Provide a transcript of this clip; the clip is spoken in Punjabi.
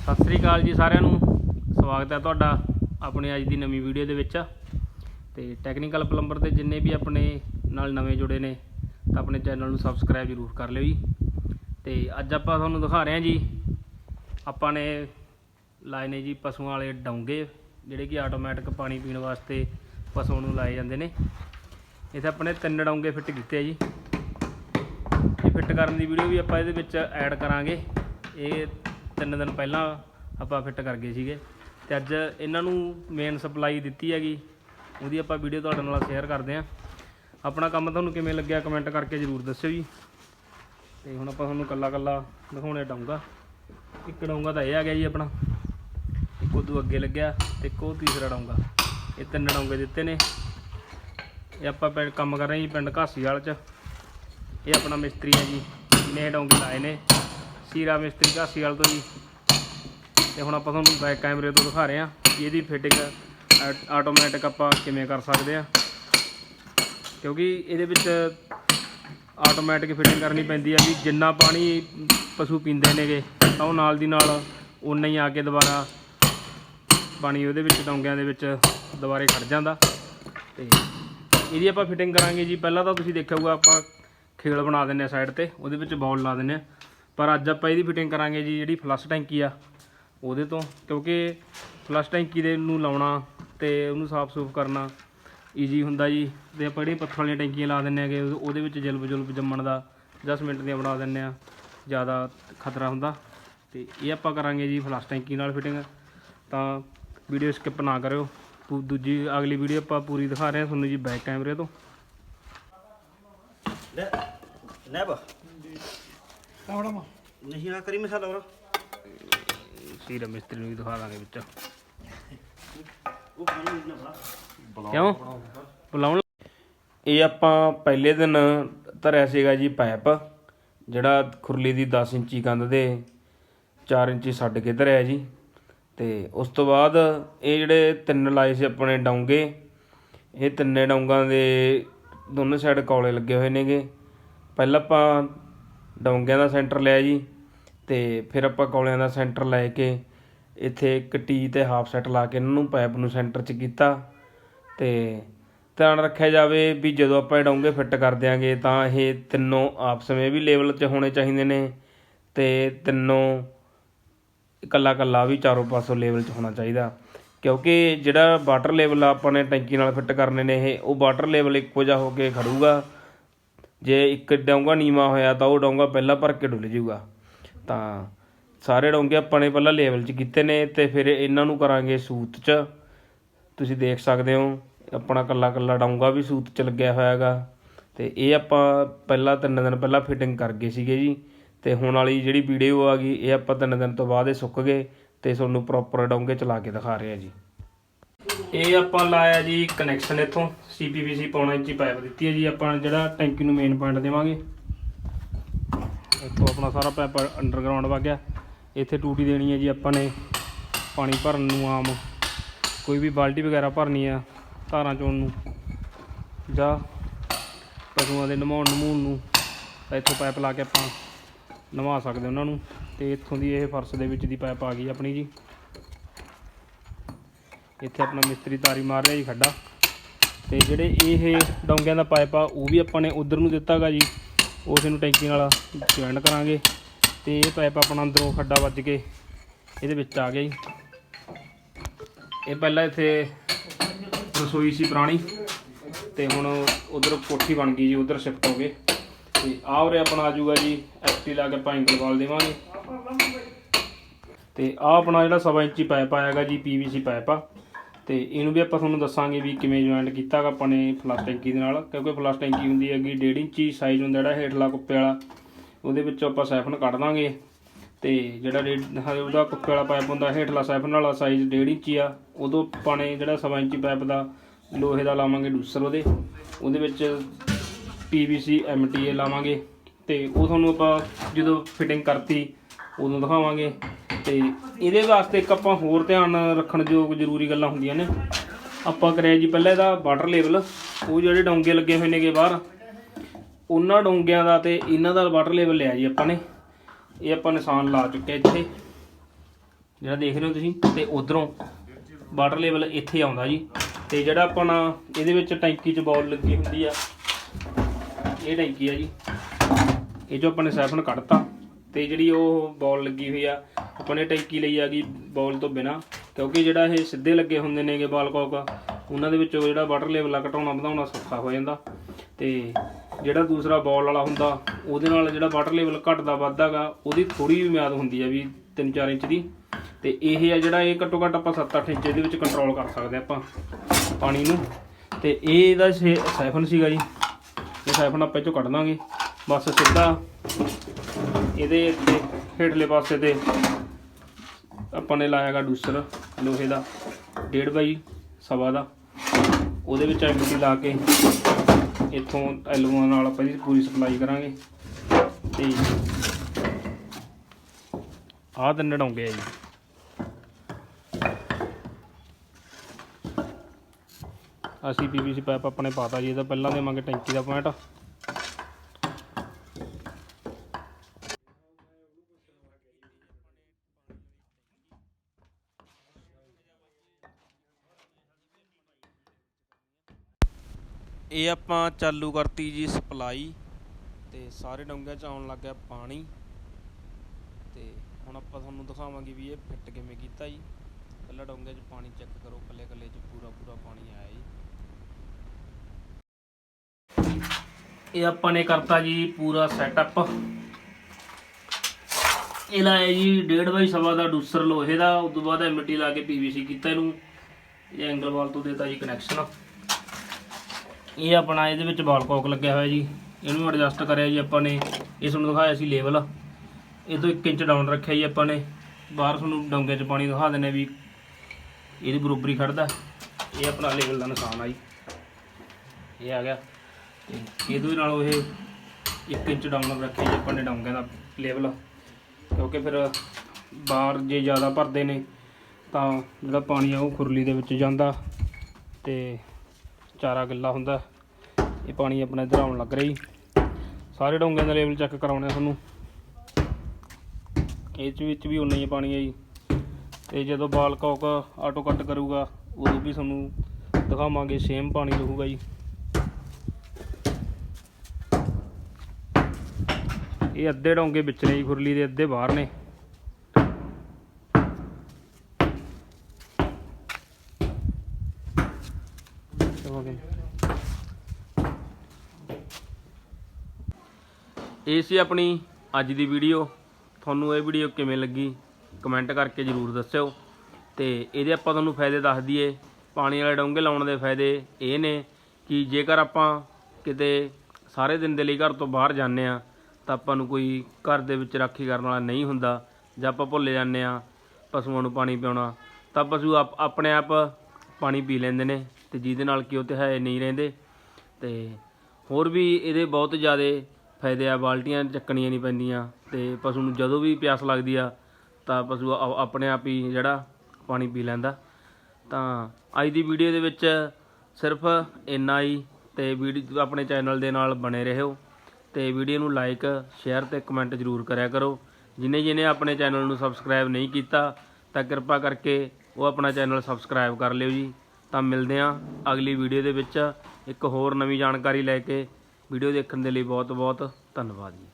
ਸਤਿ ਸ੍ਰੀ ਅਕਾਲ ਜੀ ਸਾਰਿਆਂ ਨੂੰ। ਸਵਾਗਤ ਹੈ ਤੁਹਾਡਾ ਆਪਣੇ ਅੱਜ ਦੀ ਨਵੀਂ ਵੀਡੀਓ ਦੇ ਵਿੱਚ। ਤੇ ਟੈਕਨੀਕਲ ਪਲੰਬਰ ਦੇ ਜਿੰਨੇ ਵੀ ਆਪਣੇ ਨਾਲ ਨਵੇਂ ਜੁੜੇ ਨੇ, ਤਾਂ ਆਪਣੇ ਚੈਨਲ ਨੂੰ ਸਬਸਕ੍ਰਾਈਬ ਜ਼ਰੂਰ ਕਰ ਲਿਓ ਜੀ। ਤੇ ਅੱਜ ਆਪਾਂ ਤੁਹਾਨੂੰ ਦਿਖਾ ਰਹੇ ਹਾਂ ਜੀ, ਆਪਾਂ ਨੇ ਲਾਏ ਨੇ ਜੀ ਪਸ਼ੂਆਂ ਵਾਲੇ ਡੌਂਗੇ, ਜਿਹੜੇ ਕਿ ਆਟੋਮੈਟਿਕ ਪਾਣੀ ਪੀਣ ਵਾਸਤੇ ਪਸ਼ੂਆਂ ਨੂੰ ਲਾਏ ਜਾਂਦੇ ਨੇ। ਇੱਥੇ ਆਪਣੇ ਤਿੰਨ ਡੌਂਗੇ ਫਿੱਟ ਕੀਤੇ ਆ ਜੀ। ਇਹ ਫਿੱਟ ਕਰਨ ਦੀ ਵੀਡੀਓ ਵੀ ਆਪਾਂ ਇਹਦੇ ਵਿੱਚ ਐਡ ਕਰਾਂਗੇ। ਇਹ ਤਿੰਨ ਦਿਨ ਪਹਿਲਾਂ ਆਪਾਂ ਫਿੱਟ ਕਰ ਗਏ ਸੀਗੇ। ਤੇ ਅੱਜ ਇਹਨਾਂ ਨੂੰ ਮੇਨ ਸਪਲਾਈ ਦਿੱਤੀ ਹੈਗੀ। ਉਹਦੀ ਆਪਾਂ ਵੀਡੀਓ ਤੁਹਾਡੇ ਨਾਲ ਸ਼ੇਅਰ ਕਰਦੇ ਹਾਂ। ਆਪਣਾ ਕੰਮ ਤੁਹਾਨੂੰ ਕਿਵੇਂ ਲੱਗਿਆ ਕਮੈਂਟ ਕਰਕੇ ਜ਼ਰੂਰ ਦੱਸਿਓ ਜੀ। ਤੇ ਹੁਣ ਆਪਾਂ ਤੁਹਾਨੂੰ ਕੱਲਾ ਕੱਲਾ ਦਿਖਾਉਣੇ ਡਾਉਂਗਾ ਇੱਕ ਡਾਉਂਗਾ ਤਾਂ ਇਹ ਆ ਗਿਆ ਜੀ ਆਪਣਾ। ਇੱਕ ਉਦੋਂ ਅੱਗੇ ਲੱਗਿਆ ਤੇ ਇੱਕ ਉਹ ਤੀਸਰਾ ਡਾਉਂਗਾ ਇਹ ਤਿੰਨ ਡਾਉਂਗੇ ਦਿੱਤੇ ਨੇ। ਇਹ ਆਪਾਂ ਪਿੰਡ ਕੰਮ ਕਰ ਰਹੇ ਜੀ, ਪਿੰਡ ਘਾਸੀ ਵਾਲ ਚ। ਇਹ ਆਪਣਾ ਮਿਸਤਰੀ ਹੈ ਜੀ। ਨੇ ਡੋਂਗੇ ਲਾਏ ਨੇ। ਸੀਰਾ ਮਿਸਤਰੀ ਘਾਸੀਵਾਲ ਤੋਂ ਜੀ। ਤੇ ਹੁਣ ਆਪਾਂ ਤੁਹਾਨੂੰ ਬੈਕ ਕੈਮਰੇ ਤੋਂ ਦਿਖਾ ਰਹੇ ਹਾਂ ਕਿ ਇਹਦੀ ਫਿਟਿੰਗ ਆਟੋਮੈਟਿਕ ਆਪਾਂ ਕਿਵੇਂ ਕਰ ਸਕਦੇ ਆ ਕਿਉਂਕਿ ਇਹਦੇ ਵਿੱਚ ਆਟੋਮੈਟਿਕ ਫਿਟਿੰਗ ਕਰਨੀ ਪੈਂਦੀ ਆ ਵੀ ਜਿੰਨਾ ਪਾਣੀ ਪਸ਼ੂ ਪੀਂਦੇ ਨੇਗੇ, ਤਾਂ ਉਹ ਨਾਲ ਦੀ ਨਾਲ ਉਨਾ ਹੀ ਆ ਕੇ ਦੁਬਾਰਾ ਪਾਣੀ ਉਹਦੇ ਵਿੱਚ, ਡੋਂਗਿਆਂ ਦੇ ਵਿੱਚ ਦੁਬਾਰੇ ਖੜ ਜਾਂਦਾ। ਤੇ ਇਹਦੀ ਆਪਾਂ ਫਿਟਿੰਗ ਕਰਾਂਗੇ ਜੀ। ਪਹਿਲਾਂ ਤਾਂ ਤੁਸੀਂ ਦੇਖਿਆ ਹੋਊਗਾ ਆਪਾਂ ਖੇਲ ਬਣਾ ਦਿੰਨੇ ਆ ਸਾਈਡ ਤੇ, ਉਹਦੇ ਵਿੱਚ ਬਾਲ ਲਾ ਦਿੰਨੇ ਆ ਪਰ ਅੱਜ ਆਪਾਂ ਇਹਦੀ ਫਿਟਿੰਗ ਕਰਾਂਗੇ ਜੀ, ਜਿਹੜੀ ਫਲਸ਼ ਟੈਂਕੀ ਆ, ਉਹਦੇ ਤੋਂ, ਕਿਉਂਕਿ ਫਲਸ਼ ਟੈਂਕੀ ਦੇ ਨੂੰ ਲਾਉਣਾ ਤੇ ਉਹਨੂੰ ਸਾਫ਼ ਸੂਫ ਕਰਨਾ ਈਜੀ ਹੁੰਦਾ ਜੀ, ਤੇ ਆਪਾਂ ਜਿਹੜੀ ਪੱਥਰ ਵਾਲੀਆਂ ਟੈਂਕੀਆਂ ਲਾ ਦਿੰਨੇ ਆਗੇ ਉਹਦੇ ਵਿੱਚ ਜਲਬ ਜੁਲਬ ਜੰਮਣ ਦਾ 10 ਮਿੰਟ ਦੀਆਂ ਬਣਾ ਦਿੰਨੇ ਆ, ਜ਼ਿਆਦਾ ਖਤਰਾ ਹੁੰਦਾ। ਤੇ ਇਹ ਆਪਾਂ ਕਰਾਂਗੇ ਜੀ ਫਲਸ਼ ਟੈਂਕੀ ਨਾਲ ਫਿਟਿੰਗ ਤਾਂ ਵੀਡੀਓ ਸਕਿਪ ਨਾ ਕਰਿਓ। ਦੂਜੀ ਅਗਲੀ ਵੀਡੀਓ ਆਪਾਂ ਪੂਰੀ ਦਿਖਾ ਰਹੇ ਹਾਂ ਤੁਹਾਨੂੰ ਜੀ ਬੈਕ ਕੈਮਰੇ ਤੋਂ। ਲੈ ਲੈ ਕਾਵੜਾ ਮਾ। ਨਹੀਂ ਨਾ ਕਰੀ ਮਸਾਲਾ ਹੋਰ ਸੀਰਾ ਮਿਸਤਰੀ ਨੂੰ ਵੀ ਦਿਖਾ ਦਾਂਗੇ ਵਿੱਚ। ਉਹ ਪਾਣੀ ਨਹੀਂ ਬੜਾ ਕਿਉਂ? ਬੁਲਾਉਣ ਇਹ ਆਪਾਂ ਪਹਿਲੇ ਦਿਨ ਧਰਿਆ ਸੀਗਾ ਜੀ ਪਾਈਪ ਜਿਹੜਾ ਖੁਰਲੀ ਦੀ 10 ਇੰਚੀ ਕੰਧ ਦੇ 4 ਇੰਚੀ ਛੱਡ ਕੇ ਧਰਿਆ ਜੀ। ਤੇ ਉਸ ਤੋਂ ਬਾਅਦ ਇਹ ਜਿਹੜੇ ਤਿੰਨ ਲਾਏ ਸੀ ਆਪਣੇ ਡੌਂਗੇ ਇਹ ਤਿੰਨੇ ਡੌਂਗਾਂ ਦੇ ਦੋਨੇ ਸਾਈਡ ਕੌਲੇ ਲੱਗੇ ਹੋਏ ਨੇਗੇ। ਪਹਿਲਾਂ ਆਪਾਂ ਡੌਂਗਿਆਂ ਦਾ ਸੈਂਟਰ ਲਿਆ ਜੀ ਅਤੇ ਫਿਰ ਆਪਾਂ ਕੌਲਿਆਂ ਦਾ ਸੈਂਟਰ ਲੈ ਕੇ ਇੱਥੇ ਇੱਕ ਟੀ ਤੇ ਹਾਫ ਸੈਟ ਲਾ ਕੇ ਇਹਨਾਂ ਨੂੰ ਪਾਈਪ ਨੂੰ ਸੈਂਟਰ 'ਚ ਕੀਤਾ ਅਤੇ ਧਿਆਨ ਰੱਖਿਆ ਜਾਵੇ ਵੀ ਜਦੋਂ ਆਪਾਂ ਇਹ ਡੌਂਗੇ ਫਿੱਟ ਕਰ ਦਿਆਂਗੇ ਤਾਂ ਇਹ ਤਿੰਨੋਂ ਆਪਸ ਵਿੱਚ ਵੀ ਲੈਵਲ 'ਚ ਹੋਣੇ ਚਾਹੀਦੇ ਨੇ ਅਤੇ ਤਿੰਨੋਂ ਇਕੱਲਾ ਇਕੱਲਾ ਵੀ ਚਾਰੋਂ ਪਾਸੋਂ ਲੈਵਲ 'ਚ ਹੋਣਾ ਚਾਹੀਦਾ। ਕਿਉਂਕਿ ਜਿਹੜਾ ਵਾਟਰ ਲੈਵਲ ਆਪਾਂ ਨੇ ਟੈਂਕੀ ਨਾਲ ਫਿੱਟ ਕਰਨੇ ਨੇ ਇਹ, ਉਹ ਵਾਟਰ ਲੈਵਲ ਇੱਕੋ ਜਿਹਾ ਹੋ ਕੇ ਖੜੂਗਾ। ਜੇ ਇੱਕ ਡੋਂਗਾ ਨੀਵਾ ਹੋਇਆ ਤਾਂ ਉਹ ਡੋਂਗਾ ਪਹਿਲਾਂ ਭਰ ਕੇ ਡੁੱਲ ਜਾਊਗਾ। ਤਾਂ ਸਾਰੇ ਡੋਂਗੇ ਆਪਾਂ ਨੇ ਪਹਿਲਾਂ ਲੈਵਲ 'ਚ ਕੀਤੇ ਨੇ ਤੇ ਫਿਰ ਇਹਨਾਂ ਨੂੰ ਕਰਾਂਗੇ ਸੂਤ 'ਚ। ਤੁਸੀਂ ਦੇਖ ਸਕਦੇ ਹੋ, ਆਪਣਾ ਕੱਲਾ ਕੱਲਾ ਡੋਂਗਾ ਵੀ ਸੂਤ 'ਚ ਲੱਗਿਆ ਹੋਇਆ ਹੈਗਾ ਤੇ ਇਹ ਆਪਾਂ ਪਹਿਲਾਂ ਤਿੰਨ ਦਿਨ ਪਹਿਲਾਂ ਫਿਟਿੰਗ ਕਰ ਗਏ ਸੀਗੇ ਜੀ। ਤੇ ਹੁਣ ਵਾਲੀ ਜਿਹੜੀ ਵੀਡੀਓ ਆ ਗਈ, ਇਹ ਆਪਾਂ ਤਿੰਨ ਦਿਨ ਤੋਂ ਬਾਅਦ ਇਹ ਸੁੱਕ ਗਏ ਤੇ ਤੁਹਾਨੂੰ ਪ੍ਰੋਪਰ ਡੋਂਗੇ ਚਲਾ ਕੇ ਦਿਖਾ ਰਹੇ ਆ ਜੀ। ਇਹ ਆਪਾਂ ਲਾਇਆ ਜੀ ਕਨੈਕਸ਼ਨ ਇੱਥੋਂ ਸੀਪੀਵੀਸੀ ਪੌਣਾ ਇੰਚੀ ਪਾਈਪ ਦਿੱਤੀ ਹੈ ਜੀ, ਆਪਾਂ ਜਿਹੜਾ ਟੈਂਕੀ ਨੂੰ ਮੇਨ ਪੁਆਇੰਟ ਦੇਵਾਂਗੇ। ਇੱਥੋਂ ਆਪਣਾ ਸਾਰਾ ਪਾਈਪ ਅੰਡਰਗਰਾਉਂਡ ਵਗ ਗਿਆ। ਇੱਥੇ ਟੂਟੀ ਦੇਣੀ ਹੈ ਜੀ ਆਪਾਂ ਨੇ, ਪਾਣੀ ਭਰਨ ਨੂੰ ਆਮ। ਕੋਈ ਵੀ ਬਾਲਟੀ ਵਗੈਰਾ ਭਰਨੀ ਆ, ਧਾਰਾਂ ਚੋਣ ਨੂੰ, ਜਾਂ ਪਸ਼ੂਆਂ ਦੇ ਨਮਾਉਣ ਨਮੂਣ ਨੂੰ, ਤਾਂ ਇੱਥੋਂ ਪਾਈਪ ਲਾ ਕੇ ਆਪਾਂ ਨਵਾ ਸਕਦੇ ਉਹਨਾਂ ਨੂੰ। ਤੇ ਇੱਥੋਂ ਦੀ ਇਹ ਫਰਸ਼ ਦੇ ਵਿੱਚ ਦੀ ਪਾਈਪ ਆ ਗਈ ਆਪਣੀ ਜੀ। ਇੱਥੇ ਆਪਣਾ ਮਿਸਤਰੀ ਤਾਰੀ ਮਾਰ ਰਿਹਾ ਜੀ ਖੱਡਾ। ਤੇ ਜਿਹੜੇ ਇਹ ਡੋਂਗਿਆਂ ਦਾ ਪਾਈਪ ਆ, ਉਹ ਵੀ ਆਪਾਂ ਨੇ ਉਧਰ ਨੂੰ ਦਿੱਤਾਗਾ ਜੀ। ਉਸ ਨੂੰ ਟੈਂਕੀ ਨਾਲ ਜੁਆਇੰਟ ਕਰਾਂਗੇ। ਤੇ ਇਹ ਪਾਈਪ ਆਪਣਾ ਅੰਦਰੋਂ ਖੱਡਾ ਵੱਜ ਕੇ ਇਹਦੇ ਵਿੱਚ ਆ ਗਿਆ ਜੀ। ਇਹ ਪਹਿਲਾਂ ਇੱਥੇ ਰਸੋਈ ਸੀ ਪੁਰਾਣੀ। ਤੇ ਹੁਣ ਉਧਰ ਕੋਠੀ ਬਣ ਗਈ ਜੀ, ਉਧਰ ਸ਼ਿਫਟ ਹੋ ਗਏ। ਤੇ ਆਹ ਉਰੇ ਆਪਣਾ ਆ ਜਾਊਗਾ ਜੀ ਐਫਟੀ ਲਾ ਕੇ ਆਪਾਂ ਐਂਗਲ ਦੇਵਾਂਗੇ। ਤੇ ਆਹ ਆਪਣਾ ਜਿਹੜਾ ਸਵਾ ਇੰਚੀ ਪਾਈਪ ਆਏਗਾ ਜੀ ਪੀਵੀਸੀ ਪਾਈਪ ਆ। ਤੇ ਇਹਨੂੰ ਵੀ ਆਪਾਂ ਤੁਹਾਨੂੰ ਦੱਸਾਂਗੇ ਵੀ ਕਿਵੇਂ ਜੁਆਇੰਟ ਕੀਤਾਗਾ ਆਪਾਂ ਨੇ ਫਲਸ਼ ਟੈਂਕੀ ਦੇ ਨਾਲ, ਕਿਉਂਕਿ ਫਲਸ਼ ਟੈਂਕੀ ਹੁੰਦੀ ਹੈਗੀ 1.5 ਇੰਚੀ ਸਾਈਜ਼ ਹੁੰਦਾ ਜਿਹੜਾ ਹੇਠਲਾ ਕੁੱਪੇ ਵਾਲਾ, ਉਹਦੇ ਵਿੱਚੋਂ ਆਪਾਂ ਸਾਈਫਨ ਕੱਢ ਦਾਂਗੇ। ਤੇ ਜਿਹੜਾ ਡੇਢ- ਉਹਦਾ ਕੁੱਪੇ ਵਾਲਾ ਪਾਈਪ ਹੁੰਦਾ ਹੇਠਲਾ ਸਾਈਫਨ ਵਾਲਾ ਸਾਈਜ਼ 1.5 ਇੰਚੀ ਆ, ਉਦੋਂ ਆਪਾਂ ਨੇ ਜਿਹੜਾ ਸਵਾ ਇੰਚੀ ਪਾਈਪ ਦਾ ਲੋਹੇ ਦਾ ਲਾਵਾਂਗੇ ਡੂਸਰ ਉਹਦੇ। ਉਹਦੇ ਵਿੱਚ ਪੀਵੀਸੀ ਐਮਟੀਏ ਲਾਵਾਂਗੇ। ਤੇ ਉਹ ਤੁਹਾਨੂੰ ਆਪਾਂ ਜਦੋਂ ਫਿਟਿੰਗ ਕਰਤੀ, ਉਦੋਂ ਦਿਖਾਵਾਂਗੇ। ਤੇ ਇਹਦੇ ਵਾਸਤੇ ਇੱਕ ਆਪਾਂ ਹੋਰ ਧਿਆਨ ਰੱਖਣ ਯੋਗ ਜ਼ਰੂਰੀ ਗੱਲਾਂ ਹੁੰਦੀਆਂ ਨੇ। ਆਪਾਂ ਕਰਿਆ ਜੀ ਪਹਿਲਾਂ ਇਹਦਾ ਵਾਟਰ ਲੈਵਲ ਉਹ ਜਿਹੜੇ ਡੋਂਗੇ ਲੱਗੇ ਹੋਏ ਨੇਗੇ ਬਾਹਰ, ਉਹਨਾਂ ਡੋਂਗਿਆਂ ਦਾ ਤੇ ਇਹਨਾਂ ਦਾ ਵਾਟਰ ਲੈਵਲ ਲਿਆ ਜੀ ਆਪਾਂ ਨੇ। ਇਹ ਆਪਾਂ ਨਿਸ਼ਾਨ ਲਾ ਚੁੱਕੇ ਇੱਥੇ। ਜਿਹੜਾ ਦੇਖ ਰਹੇ ਹੋ ਤੁਸੀਂ, ਤੇ ਉਧਰੋਂ ਵਾਟਰ ਲੈਵਲ ਇੱਥੇ ਆਉਂਦਾ ਜੀ। ਤੇ ਜਿਹੜਾ ਆਪਾਂ ਨਾ ਇਹਦੇ ਵਿੱਚ ਟੈਂਕੀ 'ਚ ਬੌਲ ਲੱਗੀ ਹੁੰਦੀ ਆ, ਇਹ ਟੈਂਕੀ ਆ ਜੀ। ਇਹ ਜੋ ਆਪਾਂ ਨੇ ਸੈਫਨ ਕੱਢਤਾ, ਤੇ ਜਿਹੜੀ ਉਹ ਬੌਲ ਲੱਗੀ ਹੋਈ ਆ ਆਪਾਂ ਨੇ ਟੈਂਕੀ ਲਈ ਆ ਗਈ ਬੌਲ ਤੋਂ ਬਿਨਾ। ਕਿਉਂਕਿ ਜਿਹੜਾ ਇਹ ਸਿੱਧੇ ਲੱਗੇ ਹੁੰਦੇ ਨੇਗੇ ਬਾਲ ਕੋਕ, ਉਹਨਾਂ ਦੇ ਵਿੱਚੋਂ ਜਿਹੜਾ ਵਾਟਰ ਲੈਵਲ ਆ ਘਟਾਉਣਾ ਵਧਾਉਣਾ ਸੌਖਾ ਹੋ ਜਾਂਦਾ। ਤੇ ਜਿਹੜਾ ਦੂਸਰਾ ਬੌਲ ਵਾਲਾ ਹੁੰਦਾ, ਉਹਦੇ ਨਾਲ ਜਿਹੜਾ ਵਾਟਰ ਲੈਵਲ ਘਟਦਾ ਵੱਧਦਾਗਾ ਉਹਦੀ ਥੋੜੀ ਵੀ ਮਿਆਦ ਹੁੰਦੀ ਆ ਵੀ 3-4 ਇੰਚ ਦੀ। ਤੇ ਇਹ ਆ ਜਿਹੜਾ ਇਹ ਘੱਟੋ ਘੱਟ ਆਪਾਂ 7-8 ਇੰਚ ਇਹਦੇ ਵਿੱਚ ਕੰਟਰੋਲ ਕਰ ਸਕਦੇ ਆਪਾਂ ਪਾਣੀ ਨੂੰ। ਤੇ ਇਹ ਇਹਦਾ ਸਾਈਫਨ ਸੀਗਾ ਜੀ। ਇਹ ਸਾਈਫਨ ਆਪਾਂ ਇਹ ਚੋਂ ਕੱਢ ਦਾਂਗੇ। ਬਸ ਸਿੱਧਾ ਇਹਦੇ ਹੇਠਲੇ ਪਾਸੇ ਤੇ ਆਪਾਂ ਨੇ ਲਾਇਆਗਾ ਡੂਸਰ, ਲੋਹੇ ਦਾ, ਡੇਢ ਬਾਈ ਸਵਾ ਦਾ। ਉਹਦੇ ਵਿੱਚ ਐਮਟੀ ਲਾ ਕੇ ਇੱਥੋਂ ਐਲੂਆਂ ਨਾਲ ਆਪਾਂ ਇਹਦੀ ਪੂਰੀ ਸਪਲਾਈ ਕਰਾਂਗੇ। ਤੇ ਆਹ ਤਿੰਨ ਡੋਂਗੇ ਆ ਜੀ। ਅਸੀਂ ਪੀਵੀਸੀ ਪਾਈਪ ਆਪਣੇ ਪਾਤਾ ਜੀ ਇਹਦਾ ਪਹਿਲਾਂ ਦੇਵਾਂਗੇ ਟੈਂਕੀ ਦਾ ਪੁਆਇੰਟ। ਇਹ ਆਪਾਂ ਚਾਲੂ ਕਰਤੀ ਜੀ ਸਪਲਾਈ ਤੇ ਸਾਰੇ ਡੋਂਗਿਆਂ 'ਚ ਆਉਣ ਲੱਗ ਗਿਆ ਪਾਣੀ। ਤੇ ਹੁਣ ਆਪਾਂ ਤੁਹਾਨੂੰ ਦਿਖਾਵਾਂਗੇ ਵੀ ਇਹ ਫਿੱਟ ਕਿਵੇਂ ਕੀਤਾ ਜੀ। ਪਹਿਲਾਂ ਡੋਂਗਿਆਂ 'ਚ ਪਾਣੀ ਚੈੱਕ ਕਰੋ ਕੱਲੇ ਕੱਲੇ 'ਚ ਪੂਰਾ ਪੂਰਾ ਪਾਣੀ ਆਇਆ ਜੀ। ਇਹ ਆਪਾਂ ਨੇ ਕਰਤਾ ਜੀ ਪੂਰਾ ਸੈਟਅਪ ਇਹ ਲਾਇਆ ਜੀ ਡੇਢ ਬਾਈ ਸਵਾ ਦਾ ਡੂਸਰ ਲੋਹੇ ਦਾ ਉਸ ਤੋਂ ਬਾਅਦ ਇਹ ਮਿੱਟੀ ਲਾ ਕੇ ਪੀਵੀਸੀ ਕੀਤਾ ਇਹਨੂੰ। ਇਹ ਐਂਗਲ ਵਾਲ ਤੋਂ ਦੇਤਾ ਜੀ ਕਨੈਕਸ਼ਨ ਇਹ ਆਪਣਾ ਇਹਦੇ ਵਿੱਚ ਬਾਲ ਕੋਕ ਲੱਗਿਆ ਹੋਇਆ ਜੀ। ਇਹਨੂੰ ਐਡਜਸਟ ਕਰਿਆ ਜੀ ਆਪਾਂ ਨੇ। ਇਹ ਤੁਹਾਨੂੰ ਦਿਖਾਇਆ ਸੀ ਲੈਵਲ ਇਹ ਤੋਂ 1 ਇੰਚ ਡਾਊਨ ਰੱਖਿਆ ਜੀ ਆਪਾਂ ਨੇ। ਬਾਹਰ ਤੁਹਾਨੂੰ ਡੋਂਗੇ 'ਚ ਪਾਣੀ ਦਿਖਾ ਦਿੰਨੇ ਵੀ ਇਹਦੀ ਬਰੋਬਰੀ ਖੜਦਾ। ਇਹ ਆਪਣਾ ਲੈਵਲ ਦਾ ਨਿਸ਼ਾਨ ਆ ਜੀ। ਇਹ ਆ ਗਿਆ। ਇਹਦੇ ਨਾਲੋਂ ਇਹ 1 ਇੰਚ ਡਾਊਨ ਰੱਖਿਆ ਜੀ ਆਪਾਂ ਨੇ ਡੋਂਗੇ ਦਾ ਲੈਵਲ ਕਿਉਂਕਿ ਫਿਰ ਬਾਹਰ ਜੇ ਜ਼ਿਆਦਾ ਭਰਦੇ ਨੇ, ਤਾਂ ਜਿਹੜਾ ਪਾਣੀ ਆ ਉਹ ਖੁਰਲੀ ਦੇ ਵਿੱਚ ਜਾਂਦਾ। ਤੇ ਚਾਰਾ ਗਿੱਲਾ ਹੁੰਦਾ ਇਹ ਪਾਣੀ ਆਪਣਾ ਇੱਧਰ ਆਉਣ ਲੱਗ ਰਿਹਾ। ਜੀ ਸਾਰੇ ਡੋਂਗਿਆਂ ਦਾ ਲੈਵਲ ਚੈੱਕ ਕਰਾਉਣੇ ਆ ਤੁਹਾਨੂੰ। ਇਹ 'ਚ ਵਿੱਚ ਵੀ ਉਨਾ ਹੀ ਪਾਣੀ ਹੈ ਜੀ। ਤੇ ਜਦੋਂ ਬਾਲ ਕੌਕ ਆਟੋ ਕੱਟ ਕਰੂਗਾ, ਉਦੋਂ ਵੀ ਤੁਹਾਨੂੰ ਦਿਖਾਵਾਂਗੇ ਸੇਮ ਪਾਣੀ ਰਹੂਗਾ ਜੀ। ਇਹ ਅੱਧੇ ਡੋਂਗੇ ਵਿੱਚ ਨੇ ਜੀ, ਖੁਰਲੀ ਦੇ ਅੱਧੇ ਬਾਹਰ ਨੇ। ਚਲੋ ਇਹ ਸੀ ਆਪਣੀ ਅੱਜ ਦੀ ਵੀਡੀਓ। ਤੁਹਾਨੂੰ ਇਹ ਵੀਡੀਓ ਕਿਵੇਂ ਲੱਗੀ ਕਮੈਂਟ ਕਰਕੇ ਜਰੂਰ ਦੱਸਿਓ। ਤੇ ਇਹਦੇ ਆਪਾਂ ਤੁਹਾਨੂੰ ਫਾਇਦੇ ਦੱਸ ਦਈਏ। ਪਾਣੀ ਵਾਲੇ ਡੋਂਗੇ ਲਾਉਣ ਦੇ ਫਾਇਦੇ ਇਹ ਨੇ ਕਿ ਜੇਕਰ ਆਪਾਂ ਕਿਤੇ ਸਾਰੇ ਦਿਨ ਦੇ ਲਈ ਘਰ ਤੋਂ ਬਾਹਰ ਜਾਂਦੇ ਆ ਤਾਂ ਆਪਾਂ ਨੂੰ ਕੋਈ ਘਰ ਦੇ ਵਿੱਚ ਰਾਖੀ ਕਰਨ ਵਾਲਾ ਨਹੀਂ ਹੁੰਦਾ। ਜਾਂ ਆਪਾਂ ਭੁੱਲ ਜਾਂਦੇ ਆ ਪਸ਼ੂਆਂ ਨੂੰ ਪਾਣੀ ਪਿਆਉਣਾ, ਤਾਂ ਪਸ਼ੂ ਆਪ ਆਪਣੇ ਆਪ ਪਾਣੀ ਪੀ ਲੈਂਦੇ ਨੇ। ਤੇ ਜਿਹਦੇ ਨਾਲ ਕਿ ਉਹ ਤੇ ਹੈ ਨਹੀਂ ਰਹਿੰਦੇ। ਤੇ ਹੋਰ ਵੀ ਇਹਦੇ ਬਹੁਤ ਜ਼ਿਆਦਾ ਫਾਇਦੇ ਆ, ਬਾਲਟੀਆਂ ਚੱਕਣੀਆਂ ਨਹੀਂ ਪੈਂਦੀਆਂ ਤੇ ਪਸ਼ੂ ਨੂੰ ਜਦੋਂ ਵੀ ਪਿਆਸ ਲੱਗਦੀ ਆ ਤਾਂ ਪਸ਼ੂ ਆ- ਆਪਣੇ ਆਪ ਹੀ ਜਿਹੜਾ ਪਾਣੀ ਪੀ ਲੈਂਦਾ। ਤਾਂ ਅੱਜ ਦੀ ਵੀਡੀਓ ਦੇ ਵਿੱਚ ਸਿਰਫ ਇੰਨਾ ਹੀ ਤੇ ਵੀਡੀਓ ਆਪਣੇ ਚੈਨਲ ਦੇ ਨਾਲ ਬਣੇ ਰਹੋ ਤੇ ਵੀਡੀਓ ਨੂੰ ਲਾਈਕ, ਸ਼ੇਅਰ ਤੇ ਕਮੈਂਟ ਜ਼ਰੂਰ ਕਰਿਆ ਕਰੋ। ਜਿਨੇ ਜਿਨੇ ਆਪਣੇ ਚੈਨਲ ਨੂੰ ਸਬਸਕ੍ਰਾਈਬ ਨਹੀਂ ਕੀਤਾ ਤਾਂ ਕਿਰਪਾ ਕਰਕੇ ਉਹ ਆਪਣਾ ਚੈਨਲ ਸਬਸਕ੍ਰਾਈਬ ਕਰ ਲਿਓ ਜੀ। ਤਾਂ ਮਿਲਦੇ ਹਾਂ ਅਗਲੀ ਵੀਡੀਓ ਦੇ ਵਿੱਚ। ਇੱਕ ਹੋਰ ਨਵੀਂ ਜਾਣਕਾਰੀ ਲੈ ਕੇ। ਵੀਡੀਓ ਦੇਖਣ ਦੇ ਲਈ ਬਹੁਤ ਬਹੁਤ ਧੰਨਵਾਦ ਜੀ।